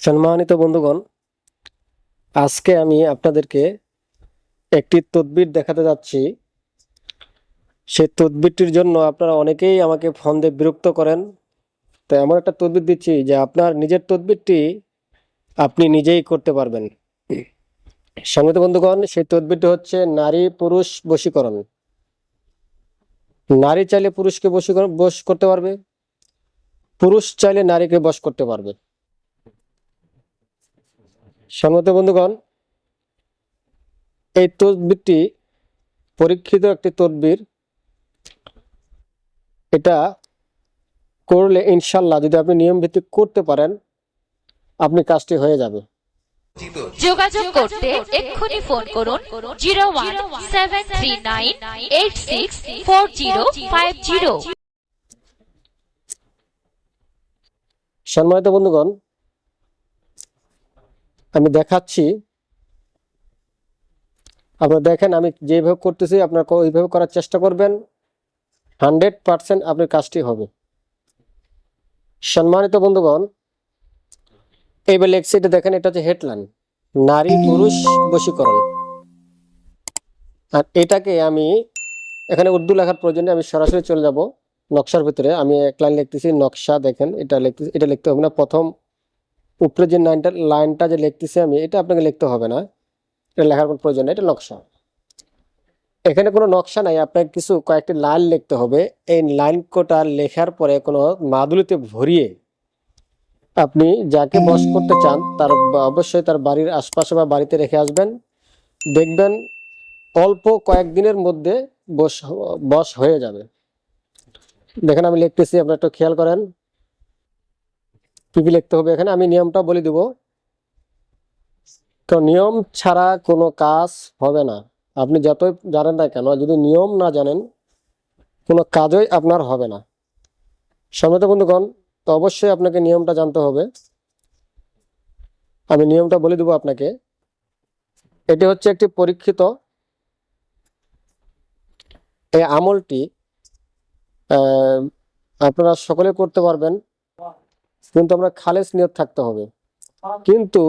সম্মানিত বন্ধুগণ, আজকে আমি আপনাদেরকে একটি তদবির দেখাতে যাচ্ছি। সেই তদবিরটির জন্য আপনারা অনেকেই আমাকে ফোন দিয়ে বিরক্ত করেন। তো এমন একটা তদবির দিচ্ছি যে আপনার নিজের তদবিরটি আপনি নিজেই করতে পারবেন। সংগীত বন্ধুগণ, সেই তদবিরটি হচ্ছে নারী পুরুষ বশীকরণ। নারী চাইলে পুরুষকে বশীকরণ, বশ করতে পারবে। পুরুষ চাইলে নারীকে বশ করতে পারবে। সম্মত বন্ধুগণ এই তদবিরটি পরীক্ষিত একটি তদবির এটা করলে ইনশাল্লাহ যদি আপনি নিয়ম ভিত্তিক করতে পারেন আপনি কাজটি হয়ে যাবে। যোগাযোগ করতে এক্ষুনি ফোন করুন zero one seven three nine eight six four zero five zero. সম্মানিত বন্ধুগণ আমি দেখাচ্ছি। আপনারা দেখেন, আমি যেভাবে করতেছি, আপনার ওইভাবে করার চেষ্টা করবেন। হান্ড্রেড পার্সেন্ট আপনার কাজটি হবে। সম্মানিত বন্ধুগণ, এইবার লেখছি, এটা দেখেন, এটা হচ্ছে হেডলাইন। নারী পুরুষ বশীকরণ। আর এটাকে আমি, এখানে উর্দু লেখার প্রয়োজনে আমি সরাসরি চলে যাব নকশার ভিতরে। আমি এক লাইন লিখতেছি, নকশা দেখেন, এটা লিখতেছি এটা লিখতে হবে না। প্রথম উপরে যে লাইনটা লাইনটা যে লিখতেছি আমি, এটা আপনাকে লিখতে হবে না। এটা লেখার কোনো প্রয়োজন নেই, এটা নকশা। এখানে কোনো নকশা নাই, আপনাকে কিছু কয়েকটি লাইন লিখতে হবে। এই লাইন কোটা লেখার পরে কোনো মাদুলিতে ভরিয়ে আপনি যাকে বস করতে চান, তার অবশ্যই তার বাড়ির আশপাশে বা বাড়িতে রেখে আসবেন। দেখবেন অল্প কয়েকদিনের মধ্যে বস বস হয়ে যাবে। দেখেন আমি লিখতেছি, আপনারা একটু খেয়াল করেন। কি কি লিখতে হবে এখানে? আমি নিয়মটা বলে দিব। তো নিয়ম ছাড়া কোনো কাজ হবে না। আপনি যতই জানেন না কেন, যদি নিয়ম না জানেন, কোনো কাজই আপনার হবে না। সমেত বন্ধুগণ, তো অবশ্যই আপনাকে নিয়মটা জানতে হবে। আমি নিয়মটা বলে দেবো আপনাকে। এটি হচ্ছে একটি পরীক্ষিত এই আমলটি আপনারা সকলে করতে পারবেন। কিন্তু আমরা খালেস নিয়ত থাকতে হবে। কিন্তু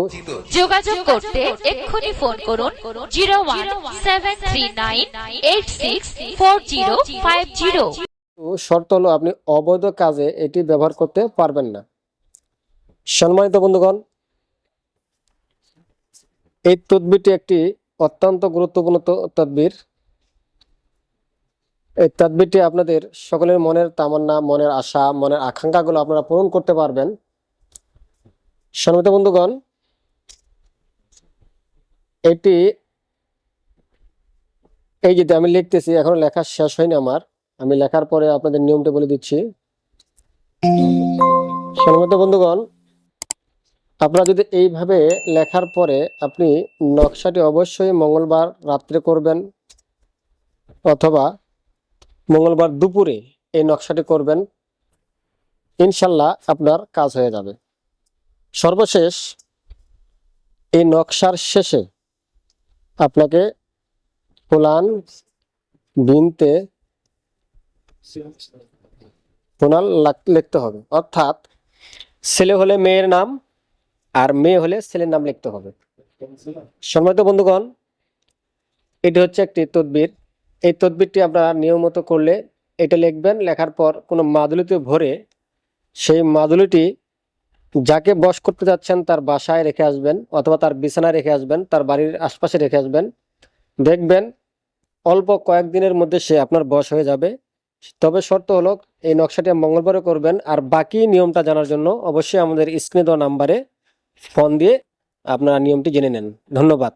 যোগাযোগ করতে এক্ষুনি ফোন করুন zero one seven three nine eight six four zero five zero. শর্ত হলো আপনি অবৈধ কাজে এটি ব্যবহার করতে পারবেন না। সম্মানিত বন্ধুগণ এই তদবিরটি একটি অত্যন্ত গুরুত্বপূর্ণ তদবির। এই তদবিরটি আপনাদের সকলের মনের তামান্না, মনের আশা, মনের আকাঙ্ক্ষাগুলো আপনারা পূরণ করতে পারবেন। সম্মিত বন্ধুগণ, এটি এই যে আমি লিখতেছি, এখনও লেখা শেষ হয়নি আমার। আমি লেখার পরে আপনাদের নিয়মটা বলে দিচ্ছি। সম্মানিত বন্ধুগণ, আপনারা যদি এইভাবে লেখার পরে আপনি নকশাটি অবশ্যই মঙ্গলবার রাত্রে করবেন, অথবা মঙ্গলবার দুপুরে এই নকশাটি করবেন, ইনশাল্লাহ আপনার কাজ হয়ে যাবে। সর্বশেষ, এই নকশার শেষে আপনাকে ফুলান বিনতে প্রণাল লিখতে হবে। অর্থাৎ, ছেলে হলে মেয়ের নাম আর মেয়ে হলে ছেলের নাম লিখতে হবে। সম্মানিত বন্ধুগণ, এটি হচ্ছে একটি তদবির। এই তদবিরটি আপনারা নিয়মিত করলে এটা লিখবেন, লেখার পর কোনো মাদুলিতে ভরে সেই মাদুলিটি যাকে বশ করতে যাচ্ছেন তার বাসায় রেখে আসবেন অথবা তার বিছানায় রেখে আসবেন, তার বাড়ির আশপাশে রেখে আসবেন। দেখবেন অল্প কয়েকদিনের মধ্যে সে আপনার বশ হয়ে যাবে। তবে শর্ত হলো এই নকশাটি মঙ্গলবারে করবেন আর বাকি নিয়মটা জানার জন্য অবশ্যই আমাদের স্ক্রিনে দেওয়া নাম্বারে ফোন দিয়ে আপনারা নিয়মটি জেনে নেন। ধন্যবাদ।